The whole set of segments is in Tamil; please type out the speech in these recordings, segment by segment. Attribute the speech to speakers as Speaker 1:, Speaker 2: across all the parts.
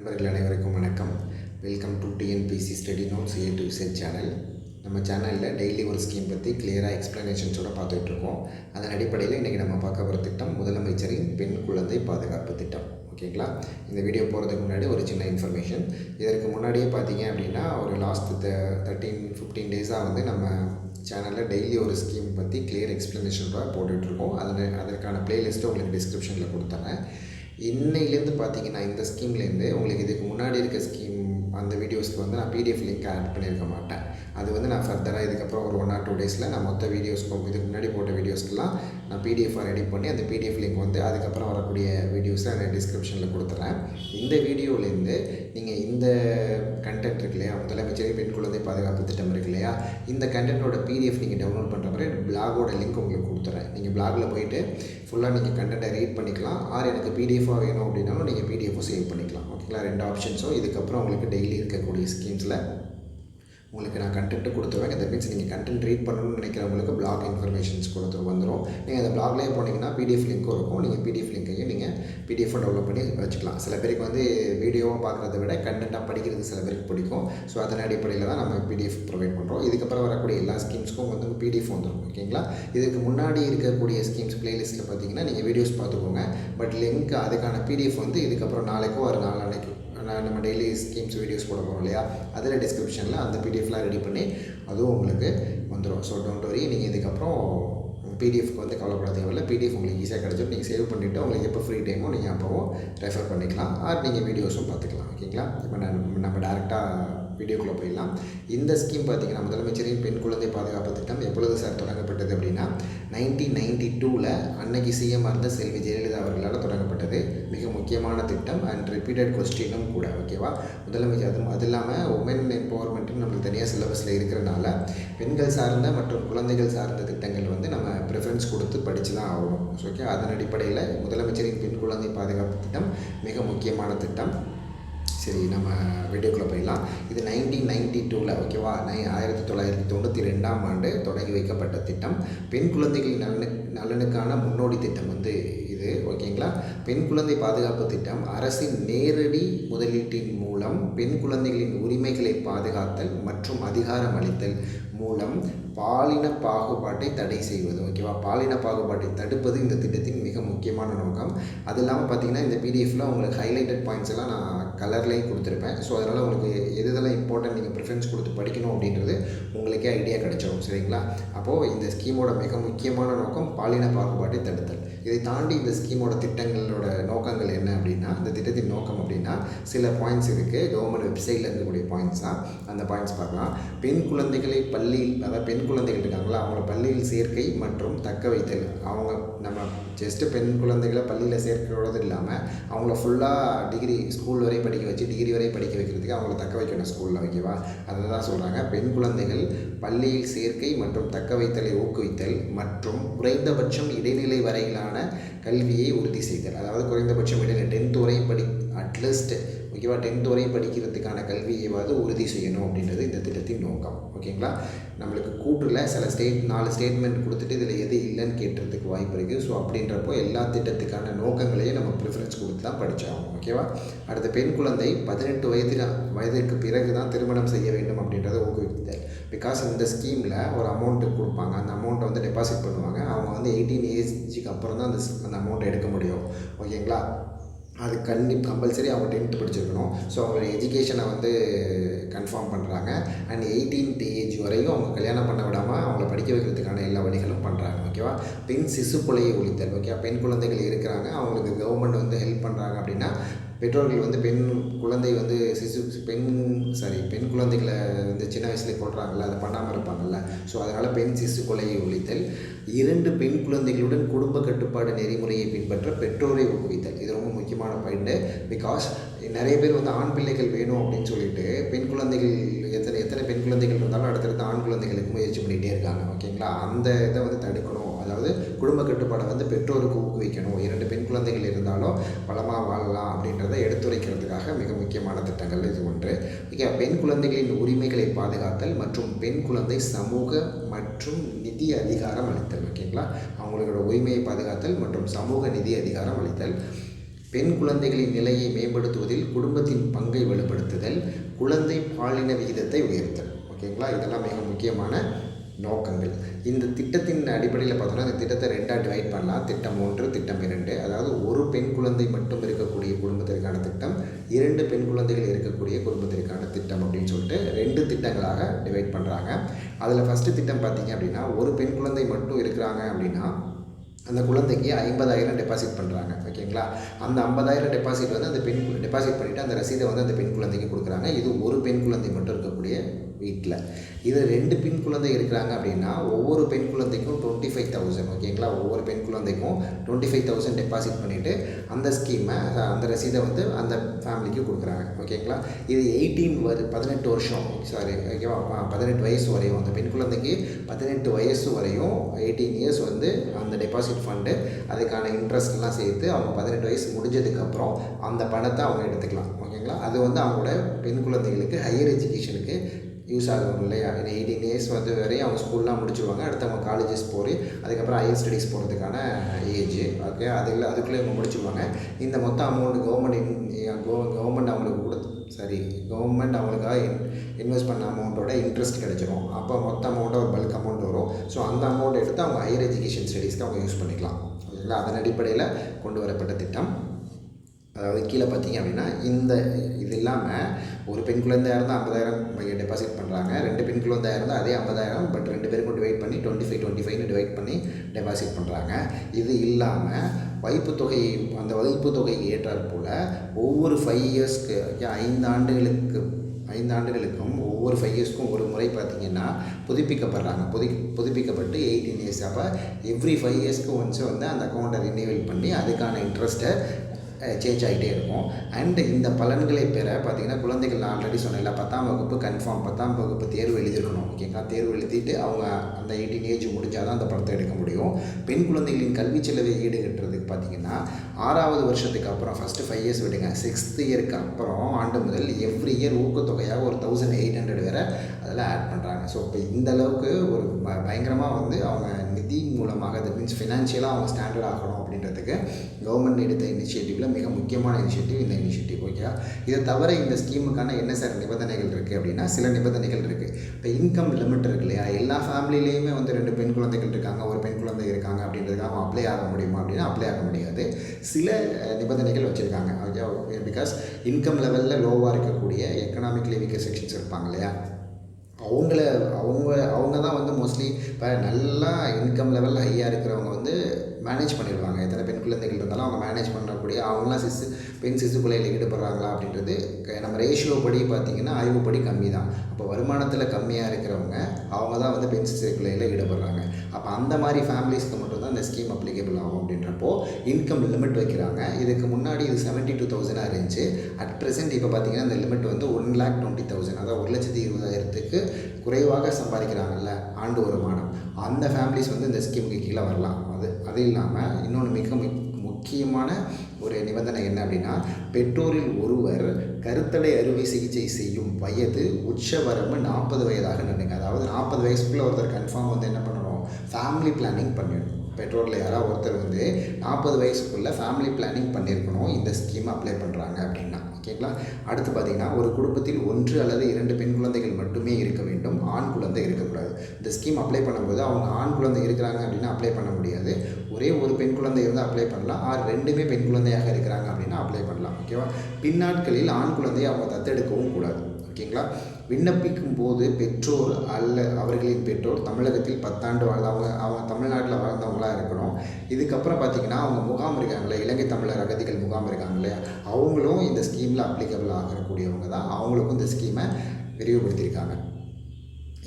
Speaker 1: நண்பர்கள் அனைவருக்கும் வணக்கம். Welcome to TNPSC study notes A to Z channel நம்ம சேனலில் டெய்லி ஒரு ஸ்கீம் பற்றி கிளியராக எக்ஸ்ப்ளனேஷன்ஸோட பார்த்துட்ருக்கோம் அதன் அடிப்படையில் இன்றைக்கி நம்ம பார்க்க போகிற திட்டம் முதலமைச்சரின் பெண் குழந்தை பாதுகாப்பு திட்டம். ஓகேங்களா இந்த வீடியோ போகிறதுக்கு முன்னாடி ஒரு சின்ன இன்ஃபர்மேஷன் இதற்கு முன்னாடியே பார்த்தீங்க அப்படின்னா ஒரு லாஸ்ட் தேர்ட்டீன் ஃபிஃப்டீன் டேஸாக வந்து நம்ம சேனலில் டெய்லி ஒரு ஸ்கீம் பற்றி கிளியர் எக்ஸ்ப்ளனேஷன் போட்டுட்ருக்கோம் அதில் அதற்கான பிளேலிஸ்ட்டை உங்களுக்கு டிஸ்கிரிப்ஷனில் கொடுத்தேன் இன்னையிலேருந்து பார்த்தீங்கன்னா இந்த ஸ்கீம்லேருந்து உங்களுக்கு இதுக்கு முன்னாடி இருக்க ஸ்கீம் அந்த வீடியோஸ்க்கு வந்து நான் பிடிஎஃப் லிங்க் ஆட் பண்ணியிருக்க மாட்டேன். அது வந்து நான் ஃபர்தராக இதுக்கப்புறம் ஒரு ஒன் ஆர் டூ டேஸில் நான் மொத்த வீடியோஸ்க்கும் இதுக்கு முன்னாடி போட்ட வீடியோஸ்க்கெலாம் நான் பிடிஎஃபாக ரெடி பண்ணி அந்த பிடிஎஃப் லிங்க் வந்து அதுக்கப்புறம் வரக்கூடிய வீடியோஸை நான் டிஸ்கிரிப்ஷனில் கொடுத்துறேன். இந்த வீடியோலேருந்து நீங்கள் இந்த கண்டென்ட் இருக்கு இல்லையா முதலமைச்சரின் பெண் குழந்தை பாதுகாப்பு திட்டம் இருக்கு இல்லையா இந்த கண்டென்ட்டோட பிடிஎஃப் நீங்கள் டவுன்லோட் பண்ணுற மாதிரி பிளாகோட லிங்க் உங்களுக்கு கொடுத்துறேன். நீங்கள் பிளாகில் போயிட்டு ஃபுல்லாக நீங்கள் கண்டென்ட்டை ரீட் பண்ணிக்கலாம். ஆர் எனக்கு பிடிஎஃபாக வேணும் அப்படின்னாலும் நீங்கள் பிடிஎஃபும் சேவ் பண்ணிக்கலாம். ஓகேங்களா ரெண்டு ஆப்ஷன்ஸும் இதுக்கப்புறம் உங்களுக்கு டெய்லி இருக்கக்கூடிய ஸ்கீம்ஸில் உங்களுக்கு நான் கண்டென்ட்டு கொடுத்துருவேன் தட் மீன்ஸ் நீங்கள் கண்டென்ட் ரீட் பண்ணணும்னு நினைக்கிறவங்களுக்கு பிளாக் இன்ஃபர்மேஷன்ஸ் கொடுத்து வந்துடும் நீங்கள் அந்த பிளாக்லேயே போனீங்கன்னா பிடிஎஃப் லிங்க்கும் இருக்கும். நீங்கள் பிடிஎஃப் லிங்க்கையும் நீங்கள் பிடிஎஃப் டவுன்லோட் பண்ணி வச்சுக்கலாம். சில பேருக்கு வந்து வீடியோவாக பார்க்குறத விட கண்டென்ட்டாக படிக்கிறது சில பேருக்கு பிடிக்கும். ஸோ அதன் அடிப்படையில் தான் நம்ம பிடிஎஃப் ப்ரொவைட் பண்ணுறோம் இதுக்கப்புறம் வரக்கூடிய எல்லா ஸ்கீம்ஸ்க்கும் வந்து பிடிஎஃப் வந்துடும் ஓகேங்களா இதுக்கு முன்னாடி இருக்கக்கூடிய ஸ்கீம்ஸ் பிளேலிஸ்ட்டில் பார்த்தீங்கன்னா நீங்கள் வீடியோஸ் பார்த்துக்கோங்க. பட் லிங்க் அதுக்கான பிடிஎஃப் வந்து இதுக்கப்புறம் நாளைக்கோ ஒரு நாளானைக்கு நான் நம்ம டெய்லி ஸ்கீம்ஸ் வீடியோஸ் போட போகிறோம் இல்லையா? அதில் டிஸ்கிரிப்ஷனில் அந்த பிடிஎஃப்லாம் ரெடி பண்ணி அதுவும் உங்களுக்கு வந்துடும் ஸோ டோன்ட் வரி நீங்கள் இதுக்கப்புறம் பிடிஎஃப்க்கு வந்து கவலைப்பட தேவையில்லை. பிடிஎஃப் உங்களுக்கு ஈஸியாக கிடச்சிடும் நீங்கள் சேவ் பண்ணிவிட்டு உங்களுக்கு எப்போ ஃப்ரீ டைமோ நீங்கள் அப்போவும் ரெஃபர் பண்ணிக்கலாம். ஆர் நீங்கள் வீடியோஸும் பார்த்துக்கலாம். ஓகேங்களா இப்போ நம்ம டேரெக்டாக வீடியோக்குள்ளே போயிடலாம். இந்த ஸ்கீம் பார்த்தீங்கன்னா முதலமைச்சரின் பெண் குழந்தை பாதுகாப்பு திட்டம் எப்பொழுது சார் தொடங்க தொடங்கப்பட்டது அப்படின்னா நைன்டீன் நைன்டி டூவில் அன்னைக்கு சிஎம் இருந்த செல்வி ஜெயலலிதா அவர்களால் தொடங்கப்பட்டது. மிக முக்கியமான திட்டம் அண்ட் ரிப்பீட்டட் கொஸ்டினும் கூட ஓகேவா முதலமைச்சர் அதுவும் அது இல்லாமல் உமன் எம்பவர்மெண்ட்னு நம்மளுக்கு தனியாக சிலபஸில் இருக்கிறனால பெண்கள் சார்ந்த மற்றும் குழந்தைகள் சார்ந்த திட்டங்கள் வந்து நம்ம ப்ரிஃபரன்ஸ் கொடுத்து படித்து தான் ஆகணும் ஓகே அதன் அடிப்படையில் முதலமைச்சரின் பெண் குழந்தை பாதுகாப்பு திட்டம் மிக முக்கியமான திட்டம். சரி நம்ம வீடியோக்குள்ளே போயிடலாம். இது நைன்டீன் நைன்டி டூவில் ஓகேவா நை ஆயிரத்தி தொள்ளாயிரத்தி தொண்ணூற்றி ரெண்டாம் ஆண்டு தொடங்கி வைக்கப்பட்ட திட்டம். பெண் குழந்தைகளின் நலனு நலனுக்கான முன்னோடி திட்டம் வந்து இது ஓகேங்களா? பெண் குழந்தை பாதுகாப்பு திட்டம் அரசின் நேரடி முதலீட்டின் மூலம் பெண் குழந்தைகளின் உரிமைகளை பாதுகாத்தல் மற்றும் அதிகாரம் அளித்தல் மூலம் பாலின பாகுபாட்டை தடை செய்வது. ஓகேவா? பாலின பாகுபாட்டை தடுப்பது இந்த திட்டத்தின் மிக முக்கியமான நோக்கம். அது இல்லாமல் பார்த்தீங்கன்னா இந்த பிடிஎஃப்பில் உங்களுக்கு ஹைலைட்டட் பாயிண்ட்ஸ் எல்லாம் நான் கலர்லேயும் கொடுத்துருப்பேன். ஸோ அதனால் உங்களுக்கு எது இதெல்லாம் இம்பார்ட்டன்ட் நீங்கள் ப்ரிஃபரன்ஸ் கொடுத்து படிக்கணும் அப்படின்றது உங்களுக்கே ஐடியா கிடைச்சிடும் சரிங்களா? அப்போது இந்த ஸ்கீமோட மிக முக்கியமான நோக்கம் பாலின பாகுபாட்டை தடுத்தல். இதை தாண்டி இந்த ஸ்கீமோட திட்டங்களோட நோக்கங்கள் என்ன அப்படின்னா இந்த திட்டத்தின் நோக்கம் அப்படின்னா சில பாயிண்ட்ஸ் இருக்குது கவர்மெண்ட் வெப்சைட்டில் இருக்கக்கூடிய பாயிண்ட்ஸ் தான். அந்த பாயிண்ட்ஸ் பார்க்கலாம். பெண் குழந்தைகளை பள்ளியில் அதாவது பெண் குழந்தைகள் இருக்காங்களா அவங்கள பள்ளியில் சேர்க்கை மற்றும் தக்க வைத்தல். அவங்க நம்ம ஜஸ்ட்டு பெண் குழந்தைகளை பள்ளியில் சேர்க்கிறோடு இல்லாமல் அவங்கள ஃபுல்லாக டிகிரி ஸ்கூல் வரை படிக்க வச்சு டிகிரி வரை படிக்க வைக்கிறதுக்கு அவங்கள தக்க வைக்கணும் ஸ்கூலில் ஓகேவா அதை தான் சொல்கிறாங்க பெண் குழந்தைகள் பள்ளியில் சேர்க்கை மற்றும் தக்க வைத்தலை ஊக்குவித்தல் மற்றும் குறைந்தபட்சம் இடைநிலை வரையிலான கல்வியை உறுதி செய்தல். அதாவது குறைந்தபட்சம் இடையில டென்த் வரை படி அட்லீஸ்ட் ஓகேவா? டென்த் வரை படிக்கிறதுக்கான கல்வியைவாது உறுதி செய்யணும் அப்படின்றது இந்த திட்டத்தின் நோக்கம். ஓகேங்களா? நம்மளுக்கு கூட்டில் சில ஸ்டேட் நாலு ஸ்டேட்மெண்ட் கொடுத்துட்டு இதில் எது இல்லைன்னு கேட்டுறதுக்கு வாய்ப்பு இருக்குது ஸோ அப்படின்றப்போ எல்லா திட்டத்துக்கான நோக்கங்களையும் நம்ம ப்ரிஃபரன்ஸ் கொடுத்து தான் படித்தாகும் ஓகேவா? அடுத்த பெண் குழந்தை பதினெட்டு வயதில் வயதிற்கு பிறகு தான் திருமணம் செய்ய வேண்டும் அப்படின்றத ஊக்குவித்தல். பிகாஸ் இந்த ஸ்கீமில் ஒரு அமௌண்ட்டு கொடுப்பாங்க. அந்த அமௌண்ட்டை வந்து டெபாசிட் பண்ணுவாங்க. அவங்க வந்து எயிட்டீன் ஏஜுக்கு அப்புறம் தான் அந்த அந்த அமௌண்ட்டை எடுக்க முடியும். ஓகேங்களா? அது கண்டி கம்பல்சரி அவங்க டென்த்து படிச்சிருக்கணும். ஸோ அவங்களோட எஜுகேஷனை வந்து கன்ஃபார்ம் பண்ணுறாங்க அண்ட் எயிட்டீன்த் ஏஜ் வரையும் அவங்க கல்யாணம் பண்ண விடாமல் அவங்கள படிக்க வைக்கிறதுக்கான எல்லா வழிகளும் பண்ணுறாங்க ஓகேவா பெண் சிசு கொலையை ஒழித்தல் ஓகே பெண் குழந்தைகள் இருக்கிறாங்க. அவங்களுக்கு கவர்மெண்ட் வந்து ஹெல்ப் பண்ணுறாங்க அப்படின்னா பெற்றோர்கள் வந்து பெண் குழந்தை வந்து சிசு பெண் சாரி பெண் குழந்தைகளை வந்து சின்ன வயசுலேயே கொள்கிறாங்கல்ல அதை பண்ணாமல் இருப்பாங்கல்ல. ஸோ அதனால் பெண் சிசு கொலையை ஒழித்தல். இரண்டு பெண் குழந்தைகளுடன் குடும்ப கட்டுப்பாடு நெறிமுறையை பின்பற்ற பெற்றோரை ஊக்குவித்தல். இது ரொம்ப முக்கியமான பாயிண்ட்டு பிகாஸ் நிறைய பேர் வந்து ஆண் பிள்ளைகள் வேணும் அப்படின்னு சொல்லிட்டு பெண் குழந்தைகள் எத்தனை எத்தனை பெண் குழந்தைகள் இருந்தாலும் அடுத்தடுத்து ஆண் குழந்தைகளுக்கு முயற்சி பண்ணிகிட்டே இருக்காங்க. ஓகேங்களா அந்த இதை வந்து தடுக்கணும். அதாவது குடும்ப கட்டுப்பாடை வந்து பெற்றோருக்கு ஊக்குவிக்கணும். இரண்டு பெண் குழந்தைகள் இருந்தாலும் வளமாக வாழலாம் அப்படின்றத எடுத்துரைக்கிறதுக்காக மிக முக்கியமான திட்டங்கள் இது ஒன்று. ஓகே பெண் குழந்தைகளின் உரிமைகளை பாதுகாத்தல் மற்றும் பெண் குழந்தை சமூக மற்றும் நிதி அதிகாரம் அளித்தல் ஓகேங்களா? அவங்களோட உரிமையை பாதுகாத்தல் மற்றும் சமூக நிதி அதிகாரம் அளித்தல். பெண் குழந்தைகளின் நிலையை மேம்படுத்துவதில் குடும்பத்தின் பங்கை வலுப்படுத்துதல். குழந்தை பாலின விகிதத்தை உயர்த்தல் ஓகேங்களா? இதெல்லாம் மிக முக்கியமான நோக்கங்கள். இந்த திட்டத்தின் அடிப்படையில் பார்த்தோன்னா இந்த திட்டத்தை ரெண்டாக டிவைட் பண்ணலாம். திட்டம் ஒன்று திட்டம் இரண்டு. அதாவது ஒரு பெண் குழந்தை மட்டும் இருக்கக்கூடிய குடும்பத்திற்கான திட்டம் இரண்டு பெண் குழந்தைகள் இருக்கக்கூடிய குடும்பத்திற்கான திட்டம் அப்படின்னு சொல்லிட்டு ரெண்டு திட்டங்களாக டிவைட் பண்ணுறாங்க அதில் ஃபஸ்ட்டு திட்டம் பார்த்தீங்க அப்படின்னா ஒரு பெண் குழந்தை மட்டும் இருக்கிறாங்க அப்படின்னா அந்த குழந்தைக்கு ஐம்பதாயிரம் டெபாசிட் பண்ணுறாங்க ஓகேங்களா? அந்த ஐம்பதாயிரம் டெபாசிட் வந்து அந்த பெண் டெபாசிட் பண்ணிவிட்டு அந்த ரசீதை வந்து அந்த பெண் குழந்தைக்கு கொடுக்குறாங்க. இது ஒரு பெண் குழந்தை மட்டும் இருக்கக்கூடிய வீட்டில் இது ரெண்டு பெண் குழந்தை இருக்கிறாங்க அப்படின்னா ஒவ்வொரு பெண் குழந்தைக்கும் டுவெண்ட்டி ஃபைவ் தௌசண்ட் ஓகேங்களா? ஒவ்வொரு பெண் குழந்தைக்கும் டுவெண்ட்டி ஃபைவ் தௌசண்ட் டெபாசிட் பண்ணிவிட்டு அந்த ஸ்கீமை அந்த ரசீதை வந்து அந்த ஃபேமிலிக்கு கொடுக்குறாங்க ஓகேங்களா? இது எயிட்டீன் வரு பதினெட்டு வருஷம் சாரி ஓகேவா? பதினெட்டு வயசு வரையும் அந்த பெண் குழந்தைக்கு பதினெட்டு வயசு வரையும் எயிட்டீன் இயர்ஸ் வந்து அந்த டெபாசிட் ஃபண்டு அதுக்கான இன்ட்ரெஸ்ட்லாம் சேர்த்து அவங்க பதினெட்டு வயசு முடிஞ்சதுக்கப்புறம் அந்த பணத்தை அவங்க எடுத்துக்கலாம். ஓகேங்களா அது வந்து அவங்களோட பெண் குழந்தைகளுக்கு ஹையர் எஜுகேஷனுக்கு யூஸ் ஆகும் இல்லையா? எயிட்டீன் இயர்ஸ் வந்து வரையும் அவங்க ஸ்கூல்லாம் முடிச்சுருவாங்க. அடுத்து அவங்க காலேஜஸ் போய் அதுக்கப்புறம் ஹையர் ஸ்டடீஸ் போகிறதுக்கான ஏஜ் ஓகே அதில் அதுக்குள்ளே இவங்க முடிச்சுருவாங்க. இந்த மொத்த அமௌண்ட் கவர்மெண்ட் கவர்மெண்ட் அவங்களுக்கு சரி கவர்மெண்ட் அவங்களுக்காக இன் இன்வெஸ்ட் பண்ண அமௌண்ட்டோட இன்ட்ரெஸ்ட் கிடச்சிரும். அப்போ மொத்த அமௌண்ட்டாக ஒரு பல்க் அமௌண்ட் வரும். ஸோ அந்த அமௌண்ட் எடுத்து அவங்க ஹையர் எஜுகேஷன் ஸ்டடீஸ்க்கு அவங்க யூஸ் பண்ணிக்கலாம். ஓகேங்களா? அதன் அடிப்படையில் கொண்டு வரப்பட்ட திட்டம். அதாவது கீழே பார்த்தீங்க அப்படின்னா இந்த இது இல்லாமல் ஒரு பெண் குழந்தையாக இருந்தால் ஐம்பதாயிரம் டெபாசிட் பண்ணுறாங்க ரெண்டு பெண் குழந்தையாக இருந்தால் அதே ஐம்பதாயிரம் பட் ரெண்டு பேருக்கும் டிவைட் பண்ணி டுவெண்ட்டி ஃபைவ் டுவெண்ட்டி ஃபைவ்னு டிவைட் பண்ணி டெபாசிட் பண்ணுறாங்க இது இல்லாமல் வைப்பு தொகை அந்த வைப்பு தொகைக்கு ஏற்றாற் போல் ஒவ்வொரு ஃபைவ் இயர்ஸ்க்கு ஐந்து ஆண்டுகளுக்கு ஐந்து ஆண்டுகளுக்கும் ஒவ்வொரு ஃபைவ் இயர்ஸ்க்கும் ஒரு முறை பார்த்திங்கன்னா புதுப்பிக்கப்படுறாங்க. புது புதுப்பிக்கப்பட்டு எயிட்டீன் இயர்ஸ் அப்போ எவ்ரி ஃபைவ் இயர்ஸ்க்கு ஒன்ஸ் வந்து அந்த அக்கௌண்ட்டை ரினியூவல் பண்ணி அதுக்கான இன்ட்ரெஸ்ட்டை சேஞ்ச் ஆகிட்டே இருக்கும். அண்டு இந்த பலன்களை பெற பார்த்திங்கன்னா குழந்தைகள் நான் ஆல்ரெடி சொன்னேன்ல பத்தாம் வகுப்பு கன்ஃபார்ம் பத்தாம் வகுப்பு தேர்வு எழுதியிருக்கணும் ஓகேங்களா தேர்வு எழுதிட்டு அவங்க அந்த எயிட்டீன் ஏஜ் முடிஞ்சால் தான் அந்த படத்தை எடுக்க முடியும். பெண் குழந்தைகளின் கல்வி செலவை ஈடுகட்டுறதுக்கு பார்த்திங்கன்னா ஆறாவது வருஷத்துக்கு அப்புறம் ஃபஸ்ட்டு ஃபைவ் இயர்ஸ் விடுங்க. சிக்ஸ்த் இயருக்கு அப்புறம் ஆண்டு முதல் எவ்ரி இயர் ஊக்கத்தொகையாக ஒரு தௌசண்ட் எயிட் ஹண்ட்ரட் வேறு அதில் ஆட் பண்ணுறாங்க ஸோ இப்போ இந்த அளவுக்கு ஒரு ப பயங்கரமாக வந்து அவங்க நிதி மூலமாக தட் மீன்ஸ் ஃபினான்ஷியலாக அவங்க ஸ்டாண்டர்ட் ஆகணும் அப்படின்றதுக்கு கவர்மெண்ட் எடுத்த இனிஷியேட்டிவில் மிக முக்கியமான இனிஷியேட்டிவ் இந்த இனிஷியேட்டிவ் ஓகே இதை தவிர இந்த ஸ்கீமுக்கான என்ன சார் நிபந்தனைகள் இருக்குது அப்படின்னா சில நிபந்தனைகள் இருக்குது இப்போ இன்கம் லிமிட் இருக்கு இல்லையா? எல்லா ஃபேமிலிலேயுமே வந்து ரெண்டு பெண் குழந்தைகள் இருக்காங்க ஒரு பெண் குழந்தை இருக்காங்க அப்படின்றதுக்காக அவன் அப்ளை ஆக முடியுமா அப்படின்னா அப்ளை ஆக முடியாது. சில நிபந்தனைகள் வச்சுருக்காங்க. ஓகே பிகாஸ் இன்கம் லெவலில் லோவாக இருக்கக்கூடிய எக்கனாமிக்லி வீக்கர் செக்ஷன்ஸ் இருப்பாங்க இல்லையா? அவங்கள அவங்க அவங்க தான் வந்து மோஸ்ட்லி இப்போ நல்லா இன்கம் லெவல் ஹையாக இருக்கிறவங்க வந்து மேனேஜ் பண்ணிடுவாங்க. எத்தனை பெண் குழந்தைகள் இருந்தாலும் அவங்க மேனேஜ் பண்ணக்கூடிய அவங்களாம் சிசு பெண் சிசு கொலையில் ஈடுபடுறாங்களா அப்படின்றது நம்ம ரேஷியோ படி பார்த்திங்கன்னா ஆய்வுப்படி கம்மி தான் அப்போ வருமானத்தில் கம்மியாக இருக்கிறவங்க அவங்க தான் வந்து பெண் சிசு கொலையில் ஈடுபடுறாங்க. அப்போ அந்த மாதிரி ஃபேமிலிஸ்க்கு மட்டும் தான் இந்த ஸ்கீம் அப்ளிகபிள் ஆகும் அப்படின்றப்போ இன்கம் லிமிட் வைக்கிறாங்க. இதுக்கு முன்னாடி இது செவன்ட்டி டூ தௌசண்டாக இருந்துச்சு. அட் ப்ரெசென்ட் இப்போ பார்த்தீங்கன்னா இந்த லிமிட் வந்து ஒன் லேக் டுவெண்ட்டி தௌசண்ட் அதாவது ஒரு லட்சத்தி இருபதாயிரத்துக்கு குறைவாக சம்பாதிக்கிறாங்கல்ல ஆண்டு வருமானம் அந்த ஃபேமிலிஸ் வந்து இந்த ஸ்கீமுக்கு கீழே வரலாம். அது. அது இல்லாமல் இன்னொன்று மிக முக்கியமான ஒரு நிபந்தனை என்ன அப்படின்னா பெற்றோரில் ஒருவர் கருத்தடை அறுவை சிகிச்சை செய்யும் வயது உச்சவரம்பு நாற்பது வயதாக நினைங்க அதாவது நாற்பது வயசுக்குள்ளே ஒருத்தர் கன்ஃபார்ம் வந்து என்ன பண்ணணும்? ஃபேமிலி பிளானிங் பண்ணிடணும் பெற்றோரில் யாராவது ஒருத்தர் வந்து நாற்பது வயசுக்குள்ளே ஃபேமிலி பிளானிங் பண்ணியிருக்கணும். இந்த ஸ்கீம் அப்ளை பண்ணுறாங்க அப்படின்னா. ஓகேங்களா அடுத்து பார்த்திங்கன்னா ஒரு குடும்பத்தில் ஒன்று அல்லது இரண்டு பெண் குழந்தைகள் மட்டுமே இருக்க வேண்டும். ஆண் குழந்தை இருக்கக்கூடாது. இந்த ஸ்கீம் அப்ளை பண்ணும்போது அவங்க ஆண் குழந்தை இருக்கிறாங்க அப்படின்னா அப்ளை பண்ண முடியாது. ஒரே ஒரு பெண் குழந்தை இருந்தால் அப்ளை பண்ணலாம். ஆர் ரெண்டுமே பெண் குழந்தையாக இருக்கிறாங்க அப்படின்னா அப்ளை பண்ணலாம். ஓகேவா பின்னாட்களில் ஆண் குழந்தையை அவங்க தத்தெடுக்கவும் கூடாது. ஓகேங்களா விண்ணப்பிக்கும் போது பெற்றோர் அல்ல அவர்களின் பெற்றோர் தமிழகத்தில் பத்தாண்டு வாழ்ந்தவங்க அவங்க தமிழ்நாட்டில் வாழ்ந்தவங்களாக இருக்கணும். இதுக்கப்புறம் பார்த்திங்கன்னா அவங்க முகாம் இருக்காங்களே இலங்கை தமிழர் அகதிகள் முகாம் இருக்காங்க இல்லையா அவங்களும் இந்த ஸ்கீமில் அப்ளிகபிள் ஆகக்கூடியவங்க தான். அவங்களுக்கும் இந்த ஸ்கீமை விரிவுபடுத்தியிருக்காங்க.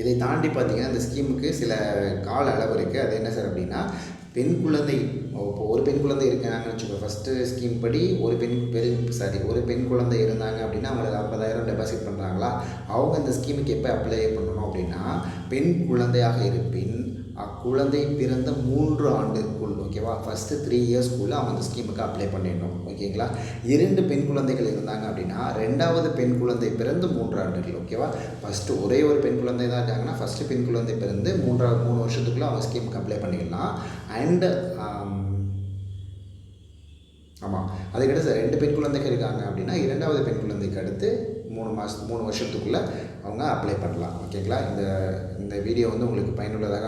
Speaker 1: இதை தாண்டி பார்த்திங்கன்னா இந்த ஸ்கீமுக்கு சில கால அளவு இருக்குது அது என்ன சார் அப்படின்னா பெண் குழந்தை. இப்போ ஒரு பெண் குழந்தை இருக்காங்கன்னு வச்சுக்கோ ஃபஸ்ட்டு ஸ்கீம் படி ஒரு பெண் பெண் சாரி ஒரு பெண் குழந்தை இருந்தாங்க அப்படின்னா அவங்களுக்கு ஐம்பதாயிரம் டெபாசிட் பண்ணுறாங்களா அவங்க இந்த ஸ்கீமுக்கு எப்போ அப்ளை பண்ணணும் அப்படின்னா பெண் குழந்தையாக இருப்பின் அக்குழந்தை பிறந்த மூன்று ஆண்டுக்குள் ஓகேவா ஃபஸ்ட்டு த்ரீ இயர்ஸ்க்குள்ளே அவங்க அந்த ஸ்கீமுக்கு அப்ளை பண்ணிடணும் ஓகேங்களா இரண்டு பெண் குழந்தைகள் இருந்தாங்க அப்படின்னா ரெண்டாவது பெண் குழந்தை பிறந்து மூன்று ஆண்டுகள் ஓகேவா ஃபஸ்ட்டு ஒரே ஒரு பெண் குழந்தை தான் இருக்காங்கன்னா ஃபஸ்ட்டு பெண் குழந்தை பிறந்து மூன்றாவது மூணு வருஷத்துக்குள்ளே அவங்க ஸ்கீமுக்கு அப்ளை பண்ணிக்கலாம் அண்டு um, ஆமாம் அதுக்கடுத்து ரெண்டு பெண் குழந்தைகள் இருக்காங்க அப்படின்னா இரண்டாவது பெண் குழந்தைக்கு அடுத்து மூணு மாதம் மூணு வருஷத்துக்குள்ளே அவங்க அப்ளை பண்ணலாம் ஓகேங்களா இந்த இந்த வீடியோ வந்து உங்களுக்கு பயனுள்ளதாக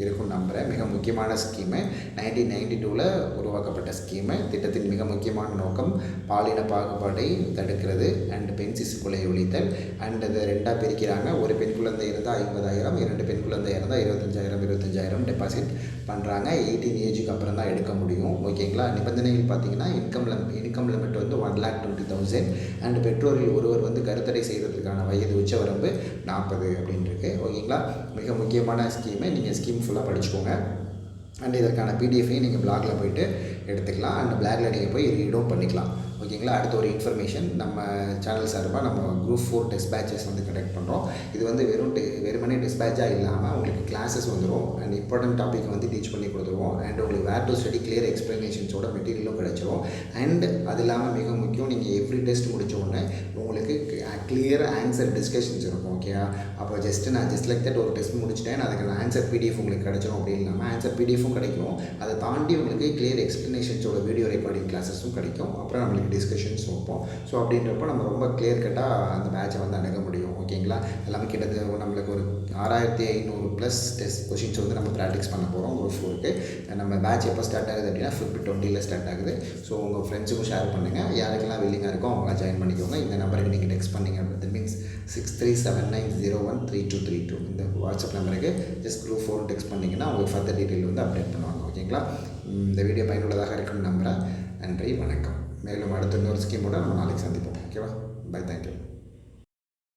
Speaker 1: இருக்கும் நம்புகிறேன் மிக முக்கியமான ஸ்கீமு. நைன்டீன் நைன்டி டூவில் உருவாக்கப்பட்ட ஸ்கீமு. திட்டத்தின் மிக முக்கியமான நோக்கம் பாலின பாகுபாடை தடுக்கிறது. அண்ட் பெண் சிசு கொலை ஒழித்தல். அண்ட் அதை ரெண்டாக பிரிக்கிறாங்க. ஒரு பெண் குழந்தை இருந்தால் ஐம்பதாயிரம் இரண்டு பெண் குழந்தை இருந்தால் இருபத்தஞ்சாயிரம் இருபத்தஞ்சாயிரம் டெபாசிட் பண்ணுறாங்க எயிட்டீன் ஏஜுக்கு அப்புறம் தான் எடுக்க முடியும். ஓகேங்களா நிபந்தனைகள் பார்த்தீங்கன்னா இன்கம் லிம் இன்கம் லிமிட் வந்து one lakh twenty thousand and பெற்றோரில் ஒருவர் வந்து கருத்தடை செய்கிறதுக்கான வயது உச்சவரம்பு நாற்பது அப்படின்னு இருக்கு ஓகேங்களா மிக முக்கியமான ஸ்கீமு. நீங்கள் ஸ்கீம் மீனிங்ஃபுல்லாக படிச்சுக்கோங்க. அண்ட் இதற்கான பிடிஎஃபையும் நீங்கள் பிளாகில் போயிட்டு எடுத்துக்கலாம். அண்ட் பிளாகில் நீங்கள் போய் ரீடும் பண்ணிக்கலாம். ஓகேங்களா? அடுத்த ஒரு இன்ஃபர்மேஷன் நம்ம சேனல் சார்பாக நம்ம குரூப் ஃபோர் டெஸ்ட் வந்து கண்டக்ட் பண்ணுறோம் இது வந்து வெறும் டெ வெறுமனே டெஸ்ட் இல்லாமல் உங்களுக்கு கிளாஸஸ் வந்துடும் அண்ட் இம்பார்ட்டன்ட் டாபிக் வந்து டீச் பண்ணி கொடுத்துருவோம். அண்ட் உங்களுக்கு வேர் டு ஸ்டடி கிளியர் எக்ஸ்ப்ளனேஷன்ஸோட மெட்டீரியலும் கிடைச்சிரும். அண்ட் அது இல்லாமல் மிக முக்கியம் நீங்கள் எவ்ரி டெஸ்ட் முடிச்ச உடனே உங்களுக்கு கிளியர் ஆன்சர் டிஸ்கஷன்ஸ் இருக்கும் ஓகேயா அப்போ ஜஸ்ட் நான் ஜஸ்ட் லைக் தட் ஒரு டெஸ்ட் முடிச்சிட்டேன். அதுக்கான ஆன்சர் பிடிஎஃப் உங்களுக்கு கிடைச்சிரும் அப்படி இல்லாமல் ஆன்சர் பிடிஎஃபும் கிடைக்கும். அதை தாண்டி உங்களுக்கு கிளியர் எக்ஸ்ப்ளனேஷன்ஸோட வீடியோ ரெக்கார்டிங் கிளாஸஸும் கிடைக்கும். அப்புறம் நம்மளுக்கு டிஸ்கஷன்ஸ் வைப்போம் ஸோ அப்படின்றப்போ நம்ம ரொம்ப கிளியர் கட்டாக அந்த மேட்சை வந்து அணுக முடியும். ஓகேங்களா எல்லாமே கிட்டத்தட்ட நம்மளுக்கு ஒரு ஆறாயிரத்தி ஐநூறு ப்ளஸ் டெஸ்ட் கொஷின்ஸ் வந்து நம்ம ப்ராக்டிஸ் பண்ண போகிறோம் குரூப் ஃபோருக்கு நம்ம மேட்ச் எப்போ ஸ்டார்ட் ஆகுது அப்படின்னா ஃபிஃப்ட் டுவெண்ட்டியில் ஸ்டார்ட் ஆகுது. ஸோ உங்கள் ஃப்ரெண்ட்ஸுக்கும் ஷேர் பண்ணுங்கள் யாருக்கெல்லாம் வில்லிங்காக இருக்கோ அவங்களாம் ஜாயின் பண்ணிக்கோங்க. இந்த நம்பருக்கு நீங்கள் டெக்ஸ்ட் பண்ணிங்க that means six three seven nine zero one three two three two இந்த வாட்ஸ்அப் நம்பருக்கு ஜஸ்ட் குரூப் ஃபோர் டெக்ஸ்ட் பண்ணிங்கன்னா உங்களுக்கு ஃபர்தர் டீட்டெயில் வந்து அப்டேட் பண்ணுவாங்க. ஓகேங்களா இந்த வீடியோ பயனுள்ளதாக இருக்கும் நம்புகிறேன் நன்றி வணக்கம். மேலும் அடுத்த இன்னொரு ஸ்கீமோட நம்ம நாளைக்கு சந்திப்போம். ஓகேவா பை தேங்க்யூ